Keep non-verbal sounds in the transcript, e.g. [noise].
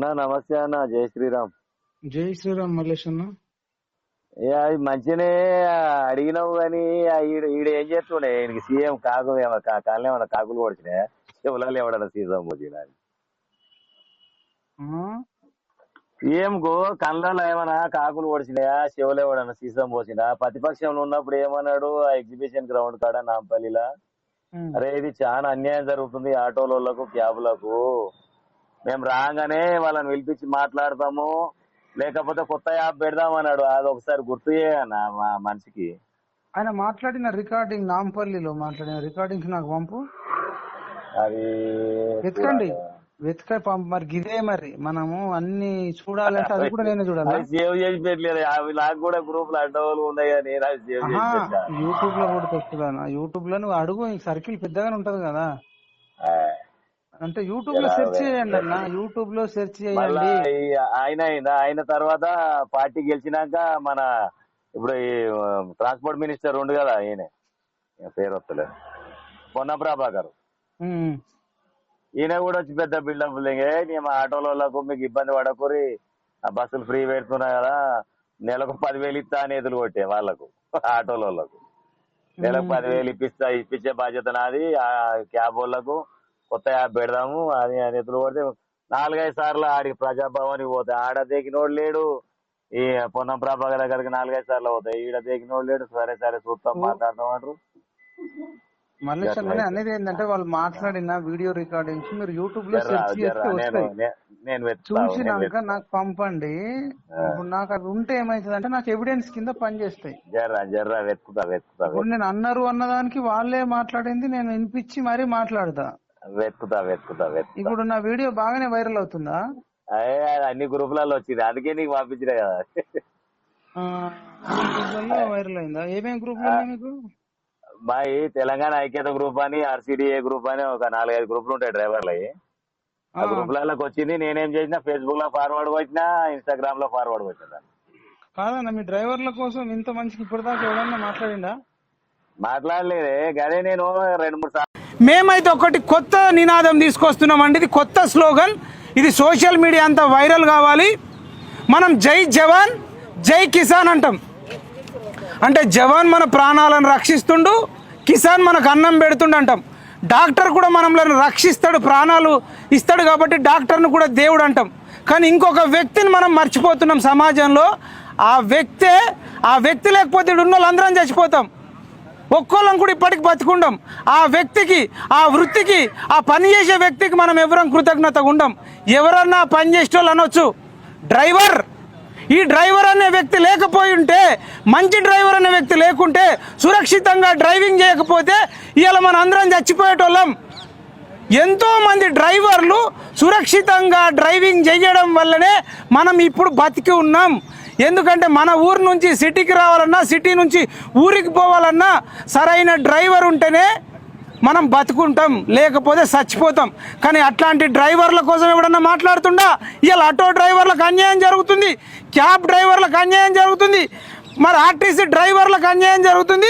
అన్న నమస్తే అన్న జై శ్రీరామ్. జై శ్రీరామ్ మల్లేష్ అన్న. అది మంచిగానే అడిగినావు కానీ ఈడ ఏం చేస్తుండే? ఈయనకి సీఎం కాకు కాళ్ళు ఏమన్నా కాకులు పొడిచినా చెవులాలు ఎవడన్నా? సీఎం కు కళ్ళలో ఏమన్నా కాకులు పొడిచినాయా చెవులు ఎవడన్నా సీజన్ పోసినా ప్రతిపక్షంలో ఉన్నప్పుడు ఏమన్నాడు? ఆ ఎగ్జిబిషన్ గ్రౌండ్ కాడ నాంపల్లిలా. అరే ఇది చాలా అన్యాయం జరుగుతుంది ఆటోలకు క్యాబులకు. మేము రాగానే వాళ్ళని పిలిపించి మాట్లాడతాము. లేకపోతే కొత్త యాప్ పెడదాం అన్నాడు అది ఒకసారి గుర్తు చేయన్న మా మనిషికి. ఆయన మాట్లాడిన రికార్డింగ్ నాంపల్లిలో మాట్లాడిన రికార్డింగ్ నాకు పంపు. అది వెతకండి. వెతక పంపు. మరి గిదే మరి. మనము అన్ని చూడాలంటే అది కూడా నేనే చూడాలి? అది సేవ్ చేసి పెట్టలేదు. అవి నాకు కూడా గ్రూప్లో అడ్డవాళ్ళు ఉన్నాయి కానీ నేను అది సేవ్ చేసి ఆహా పెట్టా. యూట్యూబ్లో కూడా వస్తుందా యూట్యూబ్లో నువ్వు అడుగు సర్కిల్ పెద్దగానే ఉంటది కదా. అంటే యూట్యూబ్లో సెర్చ్ చేయండి అన్న. [laughs] యూట్యూబ్లో సెర్చ్ చేయండి. ఆయన ఆయన తర్వాత పార్టీ గెలిచినాక మన ఇప్పుడు ఈ ట్రాన్స్పోర్ట్ మినిస్టర్ ఉండు కదా ఈయన. పేరు వస్తలేదు పొన్న ప్రభాకర్. ఈయన కూడా వచ్చి పెద్ద బిల్డప్ నేను మా ఆటోలకు మీకు ఇబ్బంది పడకూరి ఆ బస్సులు ఫ్రీ పెడుతున్నా కదా. నెలకు పదివేలు ఇస్తా అని ఎదురు కొట్టే వాళ్ళకు [laughs] ఆటోలకు నెలకు పదివేలు ఇప్పిస్తా ఇప్పించే బాధ్యత నాది ఆ క్యాబ్ వాళ్ళకు. కొత్త యాప్ పెడదాము అని ఎదురు కొడితే నాలుగైదు సార్లు ఆడికి ప్రజాభవన్కి పోతే ఆడ దేకినోడు లేడు. ఈ పొన్నం ప్రభాకర్ దగ్గరికి నాలుగైదు సార్లు పోతాయి. ఈడ దేకినోడు లేడు. సరే సరే చూస్తాం మాట్లాడతాం అంటారు. అన్న అనేది ఏంటంటే వాళ్ళు మాట్లాడిన వీడియో రికార్డింగ్స్ మీరు యూట్యూబ్లో సెర్చ్ చేస్తే వస్తాయి. చూసినాక. నాకు పంపండి. ఇప్పుడు నాకు అది ఉంటే ఏమైతుంది అంటే నాకు ఎవిడెన్స్ కింద పనిచేస్తాయి ఇప్పుడు నేను అన్నారు అన్నదానికి వాళ్ళే మాట్లాడింది నేను వినిపించి మరీ మాట్లాడతా. వెతుకుతా వెతుకుతా వెతుకుతా. ఇప్పుడు నా వీడియో బాగానే వైరల్ అవుతుందా? అయ్యే అది అన్ని గ్రూపులలో వచ్చింది. అందుకే నీకు పంపించిన కదా. వైరల్ అయిందా? ఏమేమి గ్రూపులు ఉన్నాయి మీకు? ఈ తెలంగాణ ఐక్యత గ్రూప్ అని ఆర్సిడిఏ గ్రూప్ అని ఒక నాలుగైదు గ్రూపులు ఉంటాయి డ్రైవర్లు ఆ ఆ, గ్రూపులలోకి వచ్చింది నేనేం చేసిన ఫేస్బుక్లో ఫార్వర్డ్ వచ్చినా ఇన్స్టాగ్రామ్లో ఫార్వర్డ్ వచ్చిన కాదన్న మీ డ్రైవర్ల కోసం ఇంత మంచికి ఇప్పటిదాకా ఎవడన్నా మాట్లాడిందా మాట్లాడలేదే కానీ నేను రెండు మూడు సార్లు మేమైతే ఒకటి కొత్త నినాదం తీసుకొస్తున్నామండి. ఇది కొత్త స్లోగన్. ఇది సోషల్ మీడియా అంతా వైరల్ కావాలి. మనం జై జవాన్ జై కిసాన్ అంటాం. అంటే జవాన్ మన ప్రాణాలను రక్షిస్తుండు కిసాన్ మనకు అన్నం పెడుతుండు అంటాం. డాక్టర్ కూడా మనల్ని రక్షిస్తాడు ప్రాణాలు ఇస్తాడు కాబట్టి డాక్టర్ను కూడా దేవుడు అంటాం. కానీ ఇంకొక వ్యక్తిని మనం మర్చిపోతున్నాం సమాజంలో. ఆ వ్యక్తే ఆ వ్యక్తి లేకపోతే ఉన్న వాళ్ళందరం చచ్చిపోతాం. ఒక్కోళ్ళం కూడా ఇప్పటికి బతుకుండం. ఆ వ్యక్తికి ఆ వృత్తికి ఆ పని చేసే వ్యక్తికి మనం ఎవరం కృతజ్ఞతగా ఉండం. ఎవరన్నా పని చేసేటోళ్ళు అనొచ్చు. డ్రైవర్ ఈ డ్రైవర్ అనే వ్యక్తి లేకపోయి ఉంటే మంచి డ్రైవర్ అనే వ్యక్తి లేకుంటే సురక్షితంగా డ్రైవింగ్ చేయకపోతే ఇలా మన అందరం చచ్చిపోయేటోళ్ళం. ఎంతో మంది డ్రైవర్లు సురక్షితంగా డ్రైవింగ్ చేయడం వల్లనే మనం ఇప్పుడు బతికి ఉన్నాం. ఎందుకంటే మన ఊరు నుంచి సిటీకి రావాలన్నా సిటీ నుంచి ఊరికి పోవాలన్నా సరైన డ్రైవర్ ఉంటేనే మనం బతుకుంటాం లేకపోతే చచ్చిపోతాం. కానీ అట్లాంటి డ్రైవర్ల కోసం ఎవడన్నా మాట్లాడుతుండా? ఇవాళ ఆటో డ్రైవర్లకు అన్యాయం జరుగుతుంది క్యాబ్ డ్రైవర్లకు అన్యాయం జరుగుతుంది మరి ఆర్టీసీ డ్రైవర్లకు అన్యాయం జరుగుతుంది.